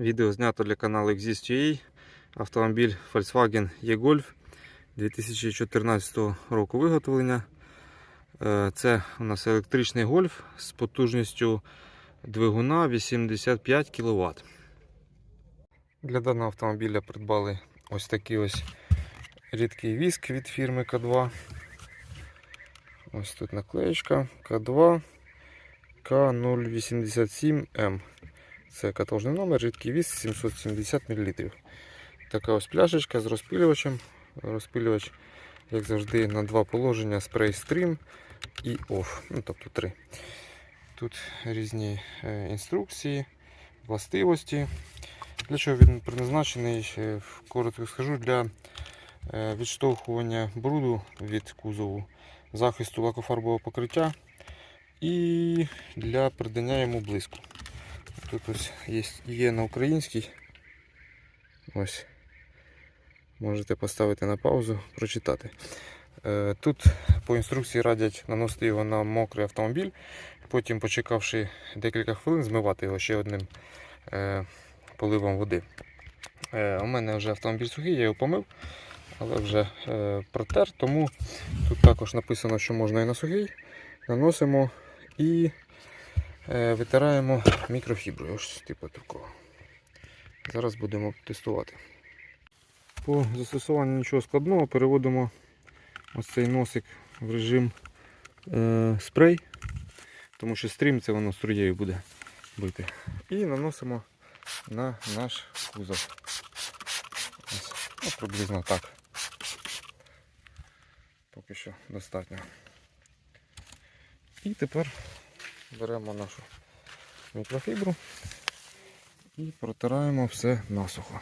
Відео знято для каналу Exist.ua. Автомобіль Volkswagen E-Golf 2014 року виготовлення. Е, Це у нас електричний гольф з потужністю двигуна 85 кВт. Для даного автомобіля придбали ось такий ось рідкий віск від фірми К2. Ось тут наклеєчка К2 К087М. Це каталожний номер, рідкий віск 770 мл. Така ось пляшечка з розпилювачем. Розпилювач, як завжди, на два положення: спрей стрім і OFF. Ну, тобто три. Тут різні е, інструкції, властивості. Для чого він призначений, е, коротко скажу, для е, відштовхування бруду від кузову, захисту лакофарбового покриття і для придання йому блиску. Тут ось є, є на українській. Ось. Можете поставити на паузу, прочитати. Е, Тут по інструкції радять наносити його на мокрий автомобіль, потім, почекавши декілька хвилин, змивати його ще одним е, поливом води. Е, У мене вже автомобіль сухий, я його помив, але вже протер, тому тут також написано, що можна і на сухий. Наносимо і витираємо мікрофіброю. Ось типу такого. Зараз будемо тестувати. По застосуванню нічого складного переводимо ось цей носик в режим е, спрей, тому що стрім це воно струєю буде бити. І наносимо на наш кузов. Ось, ну, приблизно так. Поки що достатньо. І тепер беремо нашу мікрофібру і протираємо все насухо.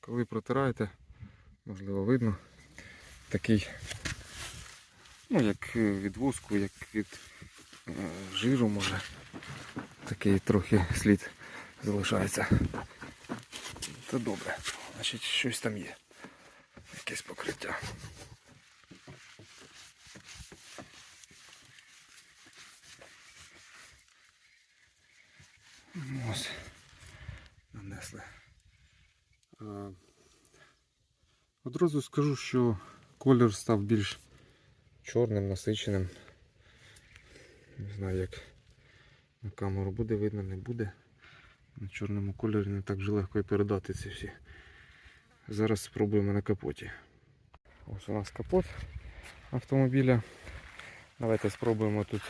Коли протираєте, можливо видно, такий, ну як від воску, як від е, жиру може, такий трохи слід залишається. Це добре, значить щось там є, якесь покриття. Ось, нанесли. Одразу скажу, що колір став більш чорним, насиченим. Не знаю, як на камеру буде видно, не буде. На чорному кольорі не так же легко і передати ці всі. Зараз спробуємо на капоті. Ось у нас капот автомобіля. Давайте спробуємо тут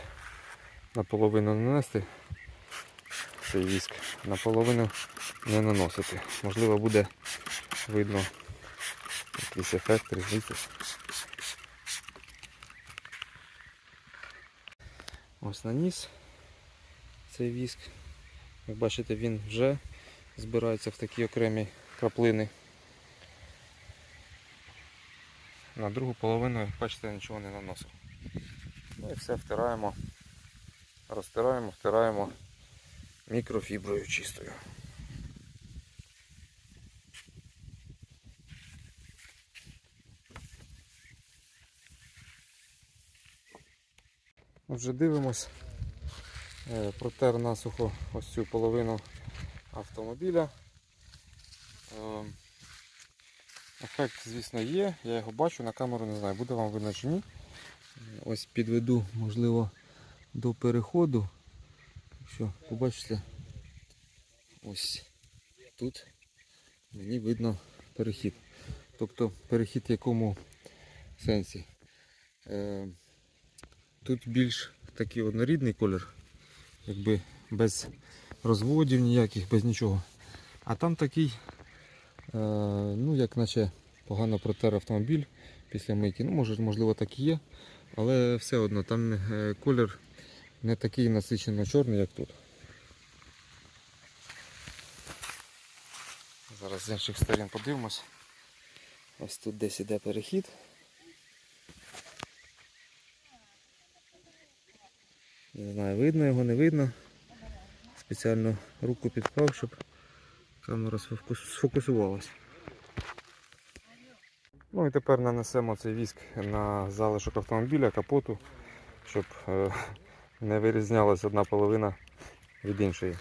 наполовину нанести цей віск, наполовину не наносити. Можливо буде видно якийсь ефект, різницю. Ось наніс цей віск. Як бачите, він вже збирається в такі окремі краплини. На другу половину, як бачите, нічого не наносив. Ну і все втираємо, розтираємо, втираємо мікрофіброю чистою. Вже дивимось. Е, Протер насухо ось цю половину автомобіля. Е, Ефект, звісно, є, я його бачу, на камеру не знаю, буде вам видно чи ні. Ось підведу, можливо, до переходу. Якщо побачите, ось тут мені видно перехід. Тобто перехід в якому сенсі? Е, Тут більш такий однорідний колір, якби без розводів ніяких, без нічого. А там такий, е, ну як наче погано протер автомобіль після мийки. Ну, може, можливо, так і є, але все одно там е, колір не такий насичено чорний, як тут. Зараз з інших сторін подивимось. Ось тут десь іде перехід. Не знаю, видно його, не видно. Спеціально руку підклав, щоб камера сфокус- сфокусувалась. Ну і тепер нанесемо цей віск на залишок автомобіля, капоту, щоб е, не вирізнялась одна половина від іншої.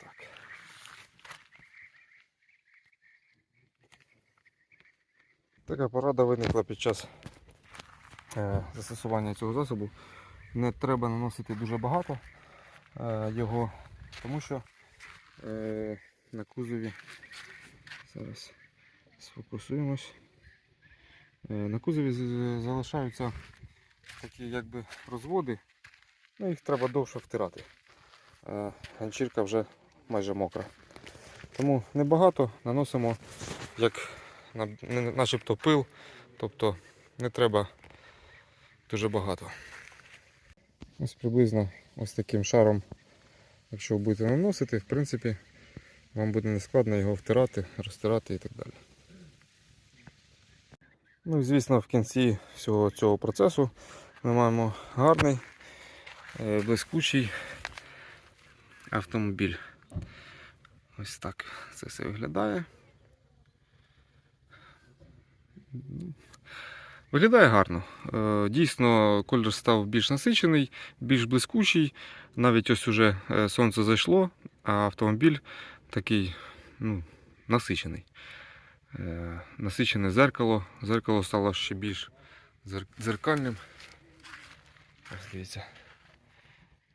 Так. Така порада виникла під час е, застосування цього засобу. Не треба наносити дуже багато е, його, тому що е, на кузові зараз сфокусуємось. Е, на кузові залишаються такі якби розводи, ну їх треба довше втирати. Е, ганчірка вже майже мокра. Тому небагато наносимо як начебто пил, тобто не треба дуже багато. Ось приблизно ось таким шаром, якщо ви будете наносити, в принципі, вам буде нескладно його втирати, розтирати і так далі. Ну і звісно, в кінці всього цього процесу ми маємо гарний, е, блискучий автомобіль. Ось так це все виглядає. Виглядає гарно. Е, Дійсно, колір став більш насичений, більш блискучий. Навіть ось уже е, сонце зайшло, а автомобіль такий ну, насичений. Е, Насичене зеркало. Зеркало стало ще більш дзеркальним. Ось дивіться.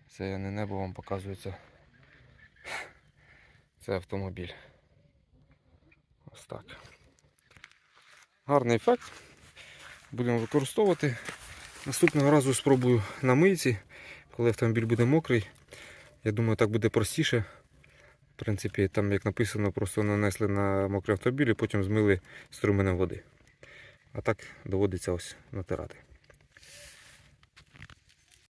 Це не небо вам показується. Це автомобіль. Ось так. Гарний ефект. Будемо використовувати. Наступного разу спробую на мийці, коли автомобіль буде мокрий. Я думаю, так буде простіше. В принципі, там, як написано, просто нанесли на мокрий автомобіль і потім змили струменем води. А так доводиться ось натирати.